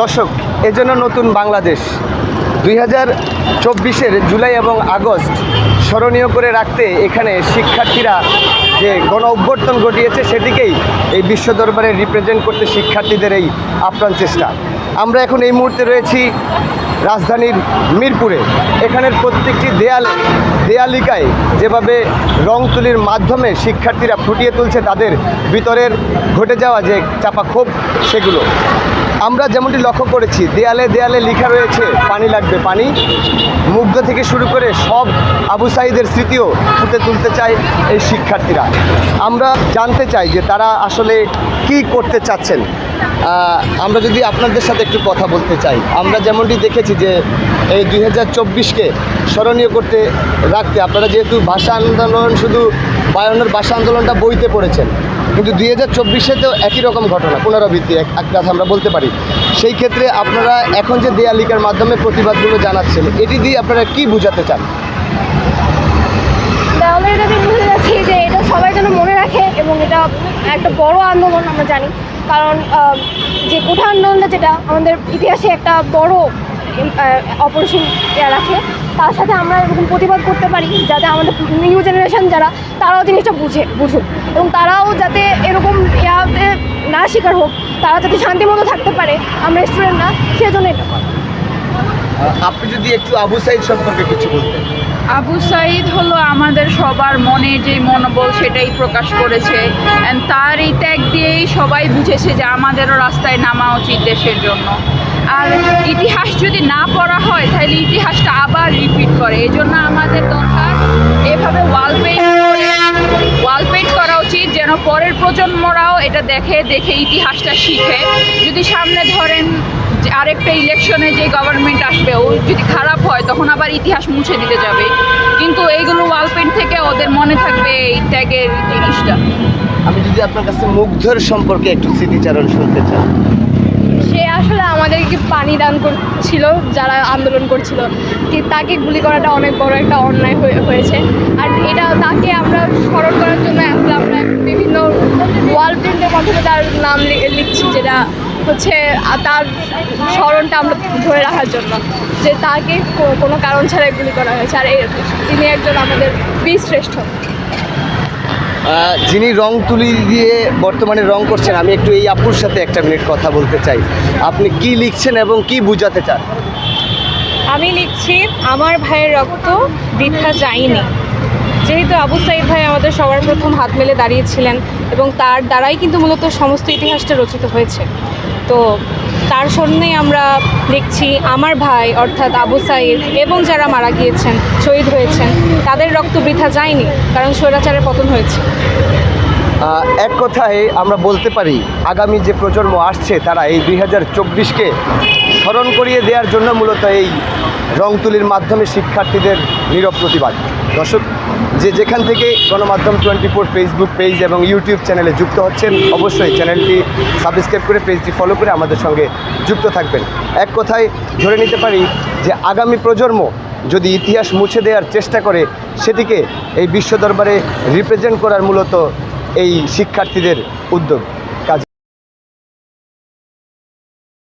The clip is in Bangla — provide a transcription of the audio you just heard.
দর্শক, এজন্য নতুন বাংলাদেশ। দুই হাজার চব্বিশের জুলাই এবং আগস্ট স্মরণীয় করে রাখতে এখানে শিক্ষার্থীরা যে গণ অভ্যর্থন ঘটিয়েছে, সেদিকেই এই বিশ্ব দরবারে রিপ্রেজেন্ট করতে শিক্ষার্থীদের এই আপ্রাণ চেষ্টা। আমরা এখন এই মুহূর্তে রয়েছি রাজধানীর মিরপুরে। এখানের প্রত্যেকটি দেয়ালে, দেয়ালিকায় যেভাবে রং তুলির মাধ্যমে শিক্ষার্থীরা ফুটিয়ে তুলছে, তাদের ভিতরের ঘটে যাওয়া যে চাপা ক্ষোভ সেগুলো। আমরা যেমনটি লক্ষ্য করেছি, দেয়ালে দেয়ালে লেখা রয়েছে, পানি লাগবে, পানি। মুগ্ধ থেকে শুরু করে সব আবু সাইদের স্মৃতিও ফুটে তুলতে চায় এই শিক্ষার্থীরা। আমরা জানতে চাই যে তারা আসলে কি করতে চাচ্ছেন। আমরা যদি আপনাদের সাথে একটু কথা বলতে চাই। আমরা যেমনটি দেখেছি যে এই দুই হাজার চব্বিশকে স্মরণীয় করতে রাখতে আপনারা যেহেতু ভাষা আন্দোলন, শুধু বায়ান্নর ভাষা আন্দোলনটা বইতে পড়েছেন কিন্তু দুই হাজার চব্বিশেতেও একই রকম ঘটনা, পুনরাবৃত্তি, এক কথা আমরা বলতে পারি। সেই ক্ষেত্রে আপনারা এখন যে দেয়ালিকার মাধ্যমে প্রতিবাদগুলো জানাচ্ছেন, এটি দিয়ে আপনারা কি বোঝাতে চান? তাহলে এটা দিয়ে বুঝে যাচ্ছি যে এটা সবাই যেন মনে রাখে এবং এটা একটা বড় আন্দোলন আমরা জানি। কারণ যে কোঠা আন্দোলনটা যেটা আমাদের ইতিহাসে একটা বড় অপারেশন রাখে তার সাথে আমরা এরকম প্রতিবাদ করতে পারি যাতে আমাদের নিউ জেনারেশন যারা তারাও জিনিসটা বুঝে বুঝুক। এবং তারাও যাতে এরকম ইয়াতে না শিকার হোক তারা যাতে শান্তিমতো থাকতে পারে আমরা স্টুডেন্টরা সেজন্য এটা। আপনি যদি একটু আবু সাইদ সম্পর্কে কিছু বলতেন। আবু সাইদ হলো আমাদের সবার মনে যে মনোবল সেটাই প্রকাশ করেছে। তার এই ত্যাগ দিয়েই সবাই বুঝেছে যে আমাদেরও রাস্তায় নামা উচিত দেশের জন্য। আর ইতিহাস যদি না পড়া হয়, তাহলে ইতিহাসটা আবার রিপিট করে। এই জন্য আমাদের দরকার এভাবে ওয়াল পেইন্ট ওয়াল পেইন্ট করা উচিত, যেন পরের প্রজন্মরাও এটা দেখে দেখে ইতিহাসটা শিখে। যদি সামনে ধরেন আরেকটা ইলেকশনে যে গভর্নমেন্ট আসবে, ও যদি খারাপ হয়, তখন আবার ইতিহাস মুছে দিতে যাবে। কিন্তু এইগুলো ওয়াল পেন্ট থেকে ওদের মনে থাকবে এই ত্যাগের জিনিসটা। আমি যদি আপনার কাছে মুগ্ধর সম্পর্কে একটু স্মৃতিচারণ শুনতে চাই। সে আসলে আমাদেরকে পানি দান করছিল যারা আন্দোলন করছিল। তাকে গুলি করাটা অনেক বড় একটা অন্যায় হয়ে- হয়েছে। আর এটা তাকে আমরা স্মরণ করার জন্য আসলে আমরা বিভিন্ন ওয়াল প্রিন্টের মাধ্যমে তার নাম লিখছি যেটা হচ্ছে তার স্মরণটা আমরা ধরে রাখার জন্য। যে তাকে কোনো কারণ ছাড়াই গুলি করা হয়েছে। আর তিনি একজন আমাদের বীর শ্রেষ্ঠ আহ, যিনি রং তুলি দিয়ে বর্তমানে রং করছেন, আমি একটু এই আপুর সাথে একটা মিনিট কথা বলতে চাই। আপনি কি লিখছেন এবং কি বুঝাতে চান? আমি লিখছি, আমার ভাইয়ের রক্ত বৃথা যায়নি। যেহেতু আবু সাইদ ভাই আমাদের সবার প্রথম হাত মেলে দাঁড়িয়েছিলেন এবং তার দ্বারাই কিন্তু মূলত সমস্ত ইতিহাসটা রচিত হয়েছে। তো তার সামনেই আমরা দেখছি আমার ভাই, অর্থাৎ আবু সাইদ এবং যারা মারা গিয়েছেন, শহীদ হয়েছেন, তাদের রক্ত বৃথা যায়নি, কারণ স্বৈরাচারের পতন হয়েছে। এক কথায় আমরা বলতে পারি, আগামী যে প্রজন্ম আসছে, তারা এই দুই হাজার চব্বিশকে স্মরণ করিয়ে দেওয়ার জন্য মূলত এই রং তুলির মাধ্যমে শিক্ষার্থীদের নীরব প্রতিবাদ। দর্শক, যে যেখান থেকে গণমাধ্যম টোয়েন্টি ফোর ফেসবুক পেজ এবং ইউটিউব চ্যানেলে যুক্ত হচ্ছেন, অবশ্যই চ্যানেলটি সাবস্ক্রাইব করে, পেজটি ফলো করে আমাদের সঙ্গে যুক্ত থাকবেন। এক কথায় ধরে নিতে পারি যে, আগামী প্রজন্ম যদি ইতিহাস মুছে দেওয়ার চেষ্টা করে, সেটিকে এই বিশ্ব দরবারে রিপ্রেজেন্ট করার মূলত এই শিক্ষার্থীদের উদ্যোগ।